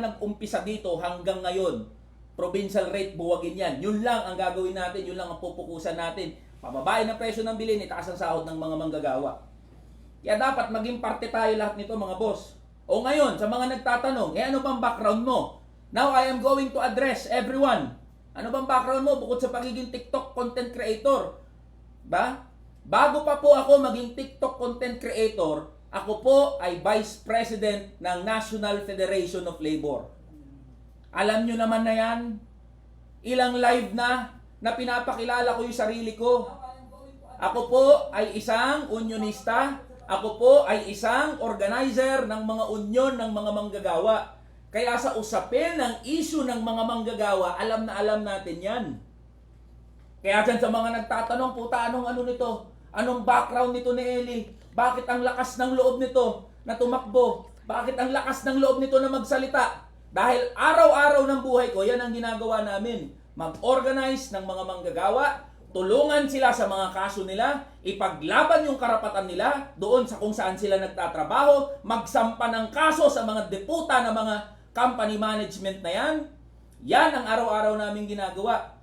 nag-umpisa dito hanggang ngayon, provincial rate buwagin yan. Yun lang ang gagawin natin, yun lang ang pupukusan natin. Pababain ang presyo ng bilhin, itaas ang sahod ng mga manggagawa. Kaya dapat maging parte tayo lahat nito mga boss. O ngayon, sa mga nagtatanong, eh ano bang background mo? Now I am going to address everyone. Ano bang background mo bukod sa pagiging TikTok content creator? Ba? Bago pa po ako maging TikTok content creator, ako po ay Vice President ng National Federation of Labor. Alam nyo naman na yan, ilang live na na pinapakilala ko yung sarili ko. Ako po ay isang unionista. Ako po ay isang organizer ng mga union ng mga manggagawa. Kaya sa usapin ng issue ng mga manggagawa, alam na alam natin yan. Kaya dyan sa mga nagtatanong, puta, anong ano nito? Anong background nito ni Eli? Bakit ang lakas ng loob nito na tumakbo? Bakit ang lakas ng loob nito na magsalita? Dahil araw-araw ng buhay ko, yan ang ginagawa namin. Mag-organize ng mga manggagawa, tulungan sila sa mga kaso nila, ipaglaban yung karapatan nila doon sa kung saan sila nagtatrabaho, magsampa ng kaso sa mga deputa ng mga company management na yan. Yan ang araw-araw namin ginagawa.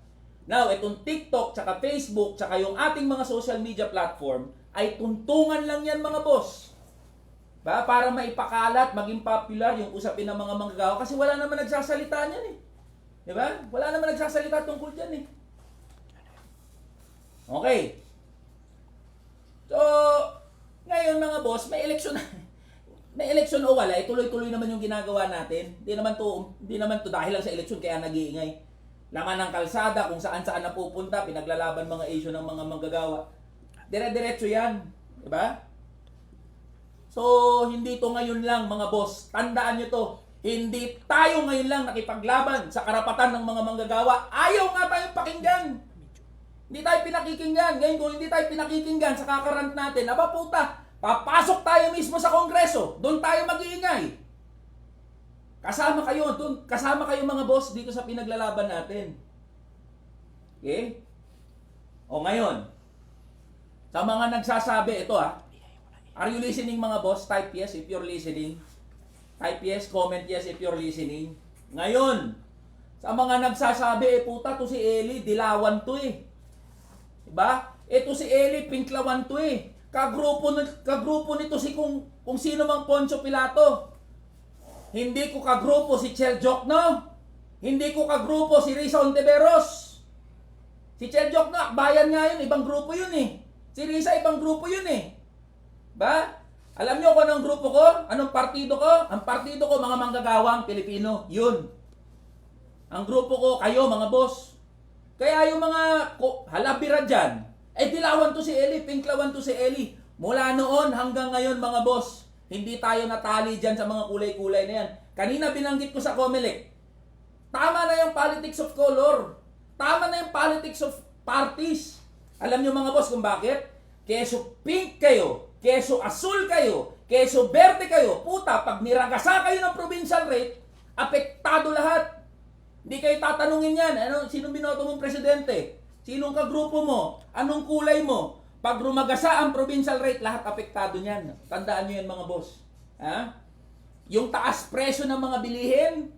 Now, itong TikTok, tsaka Facebook, tsaka yung ating mga social media platform, ay tuntungan lang yan mga boss. Ba? Para maipakalat, maging popular yung usapin ng mga manggagawa. Kasi wala naman nagsasalita niyan eh. Di ba? Wala naman nagsasalita tungkol dyan eh. Okay. So, ngayon mga boss, may eleksyon may eleksyon o wala, eh, tuloy-tuloy naman yung ginagawa natin. Hindi naman to, hindi naman to dahil lang sa eleksyon kaya nag-iingay. Laman ng kalsada, kung saan-saan napupunta, pinaglalaban mga issue ng mga manggagawa. Dire-diretso yan. Di ba? So, hindi to ngayon lang mga boss. Tandaan nyo to. Hindi tayo ngayon lang nakipaglaban sa karapatan ng mga manggagawa. Ayaw nga tayong pakinggan. Hindi tayo pinakikinggan. Ngayon kung hindi tayo pinakikinggan sa kakarant natin, aba puta, papasok tayo mismo sa kongreso. Doon tayo mag-iingay. Kasama kayo, doon, kasama kayo mga boss dito sa pinaglalaban natin. Okay? O ngayon, sa mga nagsasabi, ito ah, Are you listening mga boss? Type yes if you're listening. Type yes, comment yes if you're listening. Ngayon, sa mga nagsasabi, eh puta to si Eli, dilawan to eh. Diba? Ito si Eli, pinklawan to eh. Kagrupo, kagrupo nito si kung, kung sino mang Poncio Pilato. Hindi ko kagrupo si Chel Jokno. Hindi ko kagrupo si Risa Ontiveros. Si Chel Jokno, bayan nga yun, ibang grupo yun eh. Si Risa, ibang grupo yun eh. Ba? Alam niyo kung anong grupo ko? Anong partido ko? Ang partido ko, mga manggagawang Pilipino. Yun. Ang grupo ko, kayo, mga boss. Kaya yung mga halabira dyan, eh dilawan to si Eli, pinklawan to si Eli. Mula noon hanggang ngayon, mga boss, hindi tayo natali dyan sa mga kulay-kulay na yan. Kanina binanggit ko sa Comelec, tama na yung politics of color. Tama na yung politics of parties. Alam niyo mga boss kung bakit? Keso pink kayo, keso asul kayo, keso berde kayo, puta, pag niragasa kayo ng provincial rate, apektado lahat. Hindi kayo tatanungin yan, ano, sinong binoto mong presidente? Sinong kagrupo mo? Anong kulay mo? Pag rumagasa ang provincial rate, lahat apektado niyan. Tandaan niyo yan mga boss. Ha? Yung taas presyo ng mga bilihin,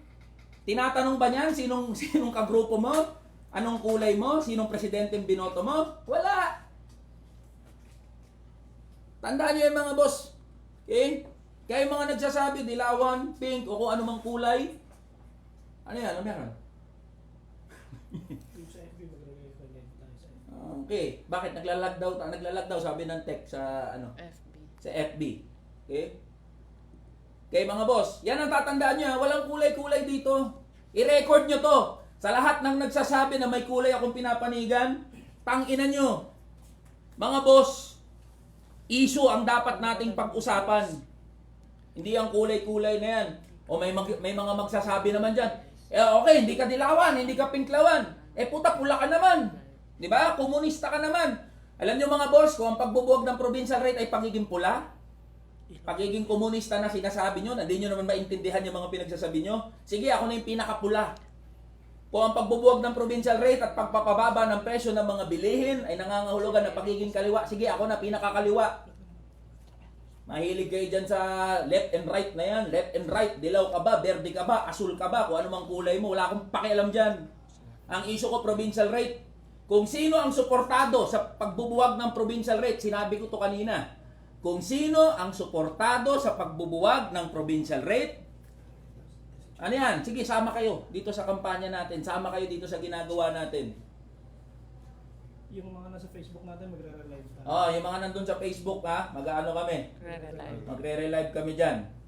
tinatanong ba niyan sinong, sinong kagrupo mo? Anong kulay mo? Sinong presidente binoto mo? Wala. Tandaan niyo yung mga boss. Okay? Kaya yung mga nagsasabi, dilawan, pink, o kung anumang kulay, ano yan? Ano meron? Yung sa FB maglagay ko din tayo sa FB. Okay. Bakit naglalag daw? Naglalag daw sabi ng tech sa ano? FB. Sa FB. Okay? Okay mga boss, yan ang tatandaan niyo. Walang kulay-kulay dito. I-record nyo to. Sa lahat ng nagsasabi na may kulay akong pinapanigan, tangina nyo. Mga boss, issue ang dapat nating pag-usapan. Hindi ang kulay-kulay na yan. O may, mag- may mga magsasabi naman dyan, eh okay, hindi ka dilawan, hindi ka pinklawan. Eh puta, pula ka naman. Di ba? Komunista ka naman. Alam niyo mga boss, kung ang pagbubuwag ng provincial rate ay pagiging pula, pagiging komunista na sinasabi na hindi nyo naman maintindihan yung mga pinagsasabi nyo, sige, ako na yung pinakapula. Kung ang pagbubuwag ng provincial rate at pagpapababa ng presyo ng mga bilihin ay nangangahulugan ng pagiging kaliwa, sige, ako na pinakakaliwa. Mahilig kayo dyan sa left and right na yan. Left and right. Dilaw ka ba? Verde ka ba? Asul ka ba? Kung ano mang kulay mo. Wala akong pakialam dyan. Ang issue ko, provincial rate. Kung sino ang suportado sa pagbubuwag ng provincial rate, sinabi ko to kanina. Kung sino ang suportado sa pagbubuwag ng provincial rate, ano yan? Sige, sama kayo dito sa kampanya natin. Sama kayo dito sa ginagawa natin. Yung mga nasa Facebook natin magre-relive tayo. Oh, yung mga nandun sa Facebook ha, mag-ano kami. Re-relive. Magre-relive kami dyan.